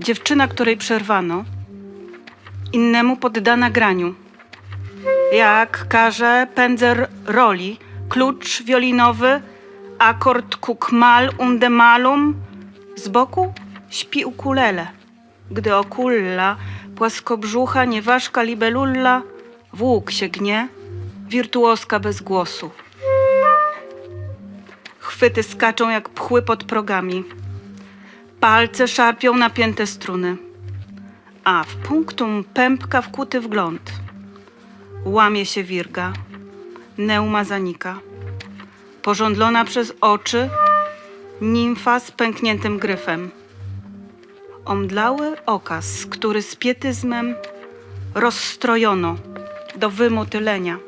Dziewczyna, której przerwano, innemu poddana graniu. Jak każe pędzer roli, klucz wiolinowy, akord kukmal undemalum, z boku śpi ukulele, gdy okulla, płaskobrzucha, nieważka libelulla, w łuk się gnie, wirtuoska bez głosu. Chwyty skaczą jak pchły pod progami. Palce szarpią napięte struny. A w punktum pępka wkuty wgląd. Łamie się wirga. Neuma zanika. Porządlona przez oczy, nimfa z pękniętym gryfem. Omdlały okaz, który z pietyzmem rozstrojono do wymotylenia.